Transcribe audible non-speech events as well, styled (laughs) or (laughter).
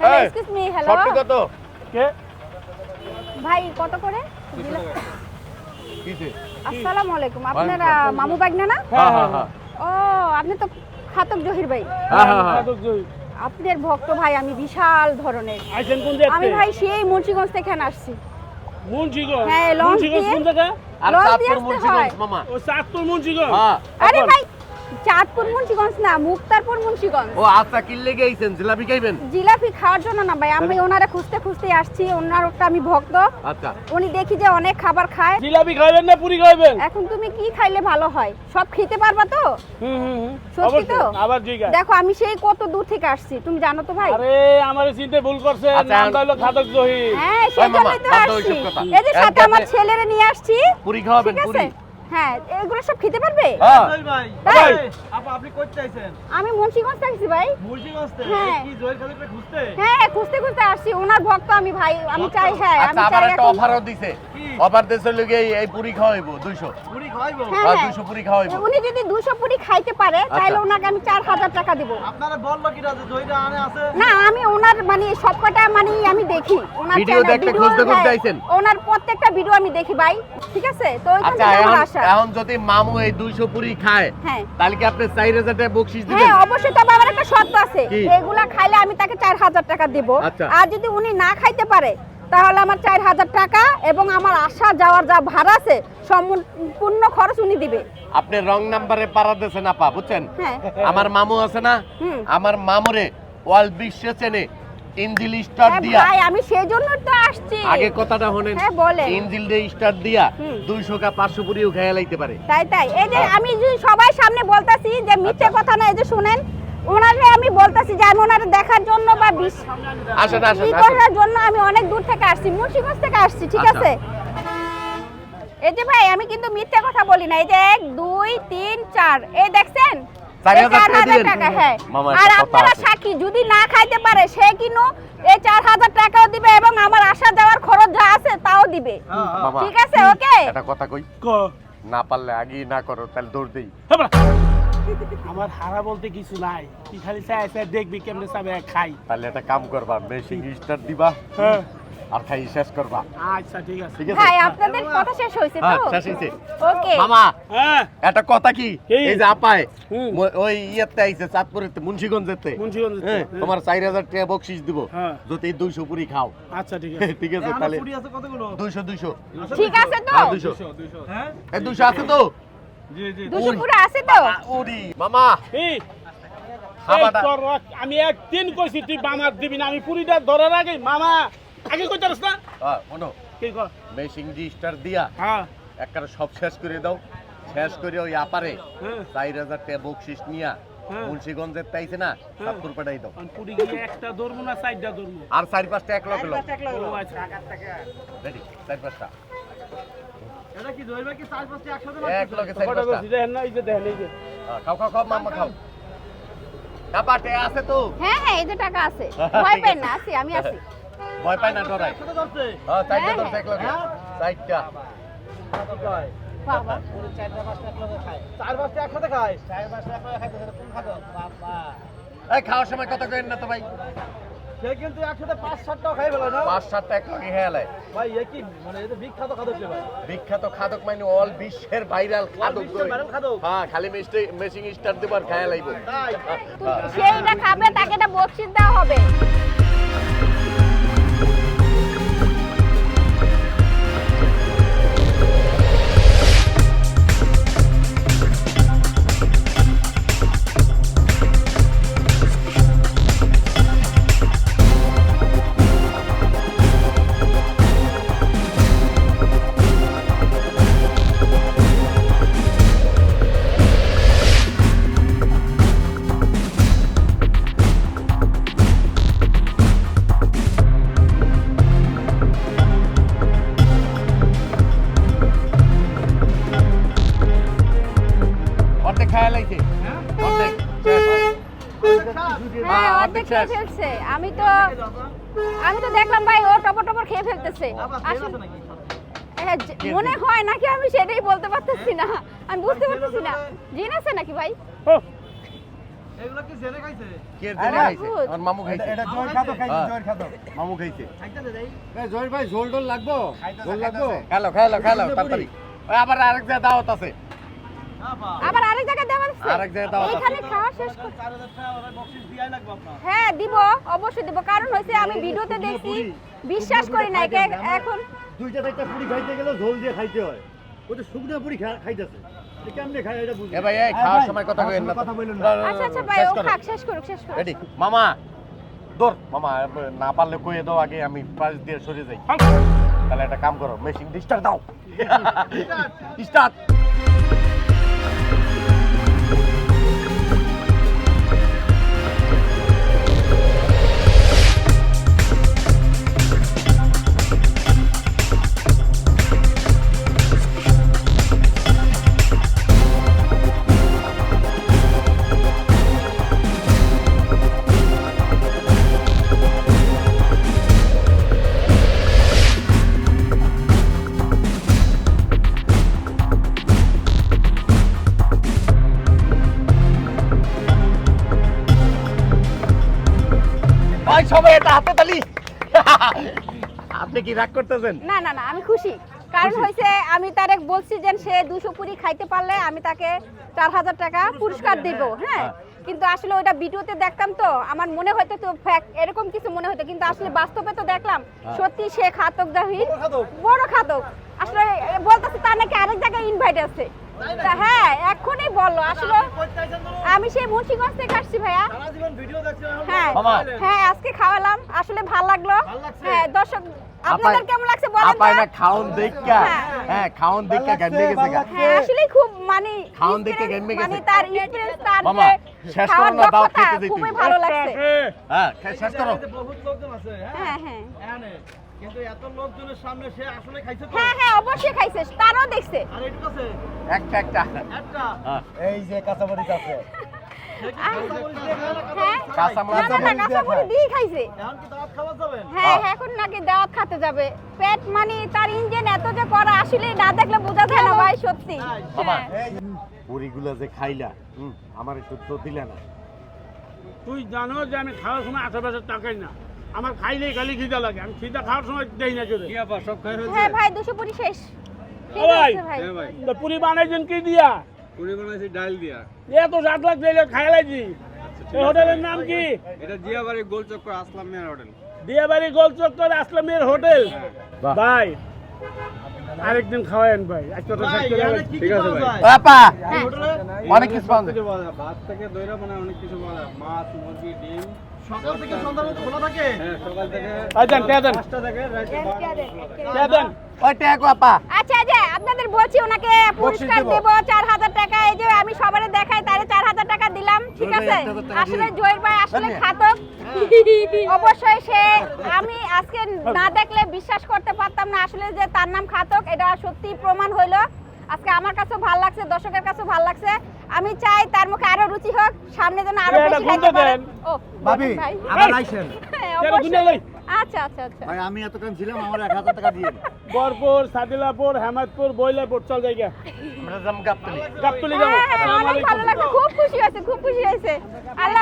Hello excuse me hello সবটি কত? কে? ভাই কত করে? আসসালামু আলাইকুম। আপনার মামু বাগনা না? হ্যাঁ হ্যাঁ হ্যাঁ। ও আপনি তো খাতক জহির ভাই। হ্যাঁ, হ্যাঁ, হ্যাঁ। ভক্ত ভাই আমি বিশাল ধরনের। আমি ভাই সেই মুন্সিগঞ্জ থেকে আসছি। মুন্সিগঞ্জ? হ্যাঁ, লঞ্চ দিয়ে- আর লজ চাঁদপুর দিয়ে আসতে মুন্সিগঞ্জ মামা। ও চাঁদপুর মুন্সিগঞ্জ? হ্যাঁ আরে ভাই চাঁদপুর মুন্সিগঞ্জ না মুক্তারপুর মুন্সিগঞ্জ। ও আচ্ছা কিনলে গেছেন জিলাপি খাইবেন? জিলাপি খাওয়ার জন্য না ভাই আমি ওনারা খুঁজতে খুঁজতে আসছি ওনার একটা আমি ভক্ত। আচ্ছা। উনি দেখি যে অনেক খাবার খায়। জিলাপি খাইবেন না পুরি খাইবেন? এখন তুমি কি খাইলে ভালো হয়? সব খেতে পারবা তো? হুম হুম সত্যি তো? আবার জিগা দেখো আমি সেই কত দূর থেকে আসছি তুমি জানো তো ভাই? আরে আমার চিনতে ভুল করছে আচ্ছা, নামটা হলো খাদক জহির। হ্যাঁ সেই জন্যই তো আসছি। এই যে সাথে আমার ছেলেরে নিয়ে আসছি। পুরি খাওয়াবেন ঠিক পুরি। আছে? হ্যাঁ এগুলো সব খেতে পারবে? হ্যাঁ। ভাই আপা আপনি কই চাইছেন আমি মুন্সিগঞ্জ থাকছি ভাই। মুন্সিগঞ্জ? থেকে হ্যাঁ। কি খুঁজতে? হ্যাঁ খুঁজতে খুঁজতে আসছি। ওনার ভক্ত আমি ভাই আমি চাই হ্যাঁ আমি আচ্ছা চাই একটা অফারও দিছে। অফার দিছে লগে এই- এই পুরি খাওয়াইবো 200 পুরি খাওয়াইবো? হ্যাঁ। 200 পুরি খাওয়াইবো। উনি যদি পুরি খাইতে পারে তাহলে আচ্ছা। ওনাকে আমি চার হাজার টাকা দিব। আপনারা বলল কি রাজে জহির আনে আছে? না আমি ওনার মানে সবকটা মানে আমি দেখি। ওনার ভিডিও দেখতে খুঁজতে খুঁজতে আইছেন? ওনার প্রত্যেকটা ভিডিও আমি দেখি ভাই ঠিক আছে? তো ওইখান আচ্ছা থেকে আমার আশা। এখন যদি মামু এই 200 পুরি খায় হ্যাঁ। তাহলে কি আপনি 4000 টাকা বকশিশ দিবেন? হ্যাঁ অবশ্যই তবে আমার একটা শর্ত আছে। এগুলা খাইলে আমি তাকে চার হাজার টাকা দিব। আচ্ছা। আর যদি উনি না খাইতে পারে তাহলে আমার চার হাজার টাকা এবং আমার আসা যাওয়ার যা ভাড়া আছে সম্পূর্ণ খরচ উনি দিবে। আপনি রং নাম্বারে পাড়া দিয়েছেন আপা বুঝছেন? হ্যাঁ। আমার মামু আছে না? আমার মামুরে ওয়াল বিশ্বে চেনে ইঞ্জিল স্টার হ্যাঁ দিয়া। ভাই আমি সেই জন্য তো আসছি। আগে কথাটা শোনেন। হ্যাঁ, বলেন। ইঞ্জিল দিয়ে স্টার দিয়া 200 কা 500 পুরিও খেয়ে লাইতে পারে। তাই তাই। এই যে হ্যাঁ। আমি যে সবাই সামনে বলতাছি যে মিথ্যে কথা না এই যে শুনেন ওনারে আমি বলতাছি যে আমি ওনারে দেখার জন্য বা বিশ- আসেন আসেন আসেন। করার জন্য আমি অনেক দূর থেকে আসছি মুন্সিগঞ্জ থেকে আসছি ঠিক আচ্ছা। আছে? এই যে ভাই আমি কিন্তু মিথ্যে কথা বলি না। এই যে এক দুই তিন চার। এই দেখছেন? হ্যাঁ। আর আপনারা সাক্ষী যদি না খাইতে পারে সে কিনো এই চার হাজার টাকাও দিবে এবং আমার আসা যাওয়ার খরচ যা আছে তাও দিবে। হ্যাঁ, হ্যাঁ। ঠিক আছে ওকে? একটা কথা কই? না পারলে আগে না করো তাহলে দৌড় দেই। আমার হারা বলতে কিছু নাই। তুই খালি চাই চাই দেখবি কেমনে চাবে খাই। তাহলে একটা কাম করবা মেশিং স্টার দিবা হ্যাঁ। আর খাই শেষ করবা। আচ্ছা ঠিক আছে। ঠিক আছে? ভাই আপনাদের কথা শেষ হয়েছে হ্যাঁ শেষ হইছে ওকে মামা হ্যাঁ। একটা কথা কি? এই যে আপায় ওই ইয়েতে আইছে চাঁদপুরেতে মুন্সিগঞ্জেতে মুন্সিগঞ্জ হ্যাঁ। তোমার চার হাজার টাকা বকশিস দিব। হ্যাঁ। যদি দুইশো পুরি খাও। আচ্ছা ঠিক (laughs) আছে। ঠিক আছে তাহলে পুরি আছে কতগুলো? দুইশো দুইশো। ঠিক আছে তো? হ্যাঁ দুইশো। হ্যাঁ? এই দুইশো আছে তো? জি জি। দুশো পুরো আছে তো? ওরি। মামা। এই, এই খাবারটা- তোর রক- আমি একদিন কইছি তুই বামার দিবি না আমি পুরিটা ধরার আগে মামা আগে কইতারস না? হ্যাঁ শোনো কি কর? মেশিং জি স্টার দিয়া হ্যাঁ। একবার সব শেষ করে দাও। শেষ করে ওই আপারে হ্যাঁ। চার হাজার টাকা বকশিস নিয়া হ্যাঁ। মুন্সিগঞ্জের তাইছে না চাঁদপুর পাঠাই দাও। আমি পুরি গিয়ে একটা ধরবো না চারটা ধরবো? আর চার পাঁচটা এক লক্ষ লোক। ও আচ্ছা। রেডি চার পাঁচটা। এটা কি জহির কি চার পাঁচটা একসাথে এক লগে চার পাঁচটা। দেখেন না এই যে দেখেন এই যে। হ্যাঁ, খাও খাও খাও মাম্মা খাও। কাপাটে আছে তো? হ্যাঁ হ্যাঁ এই যে টাকা আছে। ভয় পেন না আছি আমি আছি। ভয় পাই না ডরাই। হ্যাঁ চারটা হ্যাঁ, ধরছে এক লগে হ্যাঁ। চারটা। বাবা। চার পাঁচটা একসাথে খায়? চার পাঁচটা একসাথে খাইতে কোন খাবে বাবা এই খাওয়ার সময় কত করেন না তো ভাই? সে কিন্তু একসাথে পাঁচ সাতটাও খাই ফেলে না? পাঁচ সাতটা এক লগে হেয়ালায় ভাই এ কি মানে এটা বিখ্যাত খাদক ছিল বিখ্যাত খাদক মানে অল বিশ্বের ভাইরাল খাদক? হ্যাঁ খালি মিষ্টি মেশিং স্টার দিবার খায়া লাইব তাই? সেইটা খাবে তাকে এটা দেওয়া হবে। খায়া লাইছে হ্যাঁ অর্ধেক খেয়ে ফেলছে। আমি তো আমি তো দেখলাম ভাই ও টপর টপর খেয়ে ফেলতেছে। হ্যাঁ, মনে হয় নাকি আমি সেটাই বলতে পারতেছি না। আমি বুঝতে পারতেছি না। জিন আছে নাকি ভাই? ও। এগুলো কি জেনে খাইছে? কে জেনে খাইছে? ভূত। মামু খাইছে। এটা জয়ের খাতো খাইছে হ্যাঁ। খাতো মামু খাইছে। খাইতে দেই। জয়ের ভাই ঝোল টোল লাগবো? ঝোল লাগবো? খেলো খেলো খেলো তাড়াতাড়ি। আবার আরেক জায়গায় দাওয়াত আছে। হ্যাঁ আরেক জায়গায় দেওয়া আছে। আরেক জায়গায় দাওয়াত আছে। এইখানে খাওয়া শেষ কর- চার হাজার টাকা ওরা বকশিস দিয়াই লাগবে আপনার। হ্যাঁ দিব অবশ্যই দিব। কারণ হয়েছে আমি ভিডিওতে দেখছি বিশ্বাস করি না এখন দুইটা একটা পুরি খাইতে গেলে ঝোল দিয়ে খাইতে হয়। ওই তো শুকনো পুরি খা- খাইতেছে। এটা কেমনে খায় এটা বুঝি এ ভাই এই খাওয়ার সময় কথা কইেন না কথা বলুন না, না না, না, আচ্ছা আচ্ছা ভাই শেষ ও করো। শেষ করুক শেষ করুক। রেডি মামা দৌড়। মামা না পারলে কয়ে দাও আগে আমি পাশ দিয়ে সরে যাই। তাহলে একটা কাম করো মেশিন স্টার্ট দাও। (laughs) স্টার্ট। Thank you. ভাই সবাই এটা হাতে তালি। (laughs) আপনি কি রাগ করতেছেন? না না না আমি খুশি। কারণ হয়েছে আমি তারে বলছি যে সে দুশো পুরি খাইতে পারলে আমি তাকে চার হাজার টাকা পুরস্কার দিব হ্যাঁ? কিন্তু আসলে ওইটা ভিডিওতে দেখতাম তো আমার মনে হতো তো fact, এরকম কিছু মনে হতো কিন্তু আসলে বাস্তবে তো দেখলাম সত্যি সে খাতক জাহির। বড় খাতক। আসলে বলতেছে তার নাকি আরেক জায়গায় ইনভাইট আছে। হ্যাঁ এখনই বলল আসলে আমি সেই মুন্সিগঞ্জ থেকে আসছি ভাইয়া। সারা জীবন ভিডিও দেখছেন এখন হ্যাঁ হ্যাঁ আজকে খাওয়ালাম আসলে ভালো লাগল। হ্যাঁ দর্শক আপনাদের কেমন লাগছে বলেন না? খাওন দেখা হ্যাঁ। হ্যাঁ খাওন দেখা গান গেছে হ্যাঁ আসলে খুব মানে খাওন দেখে গেমে গেছে। মানে তার এক্সপেরিয়েন্স তার মামা, শেষ করো না, দাও খেতে দিই খুবই ভালো লাগছে। হ্যাঁ শেষ করো। বহুত লোকজন আছে হ্যাঁ হ্যাঁ। হ্যাঁ এখানে কিন্তু এত লোকজনের সামনে সে আসলে খাইছে তো? হ্যাঁ হ্যাঁ অবশ্যই খাইছে তারও দেখছে। আর এইটুকু আছে একটা একটা। একটা? হ্যাঁ। এই যে কাঁচামরিচ আছে। সে কি কাঁচামরিচ দিয়ে খায় না হ্যাঁ কাঁচামরিচ? না না না দিয়ে কাঁচামরিচ খায়। দিয়ে খাইছে। এখন কি দাওয়াত খাওয়া যাবেন হ্যাঁ হ্যাঁ, এখন নাকি দাওয়াত খেতে যাবে। পেট মানে তার ইঞ্জিন এত যে করা আসলে না দেখলে বোঝা যায় না ভাই সত্যি। মামা হ্যাঁ। এই যে পুরিগুলো যে খাইলা হুম আমার একটু দিলে না? তুই জানো যে আমি খাওয়ার সময় আশেপাশে তাকাই না। আমার খাইলেই খালি খিদা লাগে আমি খিদা খাওয়ার সময় দেই না কেউ। সব খাই হ্যাঁ ভাই দুশো পুরি শেষ। ঠিক ও ভাই। তো পুরি বানাইছেন কি দিয়া? পুরি বানাইছি ডাল দিয়া। এ তো সাত লাখ দিলে খাইলাইছি এই হোটেলের নাম কি? এটা জিয়াবাড়ি গোল চক্কর আসলাম মিয়ার হোটেল। দিয়াবাড়ি গোল আসলাম মিয়ার হোটেল। বাহ। ভাই আরেকদিন খাওয়ায়েন ভাই আজকে তো ঠিক আছে ভাই। অনেক কিছু পাওয়া যায়। ভাত থেকে দইরা মানে অনেক কিছু পাওয়া যায়। মাছ মুরগি ডিম সকাল থেকে সন্ধ্যা পর্যন্ত খোলা থাকে? হ্যাঁ সকাল থেকে থেকে রাতে ওইটা এক আচ্ছা যে আপনাদের বলছি ওনাকে পুরস্কার দেব। চার হাজার টাকা এই যে আমি সবারে দেখাই তারে চার হাজার টাকা দিলাম ঠিক জহির ভাই আছে আসলে জয়ের ভাই আসলে খাতক। অবশ্যই সে আমি আজকে না দেখলে বিশ্বাস করতে পারতাম না আসলে যে তার নাম খাতক এটা সত্যি প্রমাণ হইল। আজকে আমার কাছেও ভালো লাগছে দর্শকের কাছেও ভালো লাগছে। আমি চাই তার মুখে আরও রুচি হোক সামনে যেন আরও বেশি খাইতে পারে ও ভাবি আবার। আইছেন আচ্ছা আচ্ছা আচ্ছা। ভাই আমি এতক্ষণ ছিলাম আমার এক হাজার টাকা দিয়ে। বরপুর সাদিলাপুর হেমাদপুর বইলাপুর চল জায়গা। আমরা যাম গাবতলি। গাবতলি যাব। আসসালামু আলাইকুম। খুব খুশি হয়েছে খুব খুশি হয়েছে। আল্লাহ